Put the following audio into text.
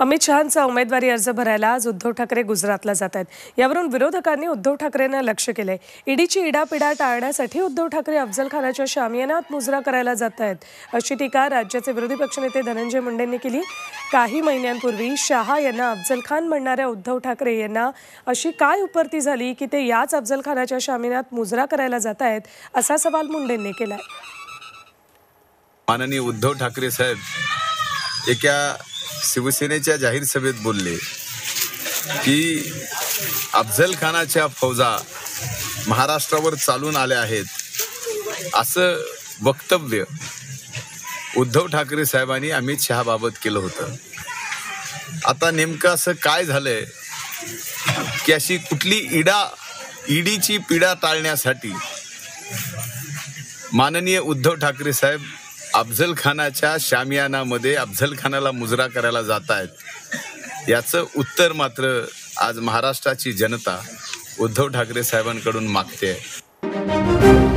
अमित शहांचा उमेदवारी अर्ज भरायला आज उद्धव ठाकरे गुजरातला जात आहेत. यावरून विरोधकांनी उद्धव ठाकरेंना लक्ष केलंय. ईडीची इडापिडा टाळण्यासाठी उद्धव ठाकरे अफजल खानाच्या शामियानात मुजरा करायला जात आहेत. अशी टीका राज्याचे विरोधी पक्षनेते धनंजय मुंडेंनी केली. काही महिन्यांपूर्वी शहा यांना अफजल खान म्हणणाऱ्या उद्धव ठाकरे यांना अशी काय उपरती झाली की ते याच अफजल खानाच्या शामियानात मुजरा करायला जात आहेत असा सवाल मुंडेंनी केलाय. माननीय उद्धव ठाकरे साहेब एका शिवसेनेच्या जाहीर सभेत बोलले की अफजल खानाच्या फौजा महाराष्ट्रावर चालून आल्या आहेत असं वक्तव्य उद्धव ठाकरे साहेबांनी अमित शहाबाबत केलं होतं. आता नेमकं असं काय झालंय की अशी कुठली इडा ईडीची पीडा टाळण्यासाठी माननीय उद्धव ठाकरे साहेब अफजल खानाच्या शामियानामध्ये अफजल खानाला मुजरा करायला जात आहेत याचं उत्तर मात्र आज महाराष्ट्राची जनता उद्धव ठाकरे साहेबांकडून मागते आहे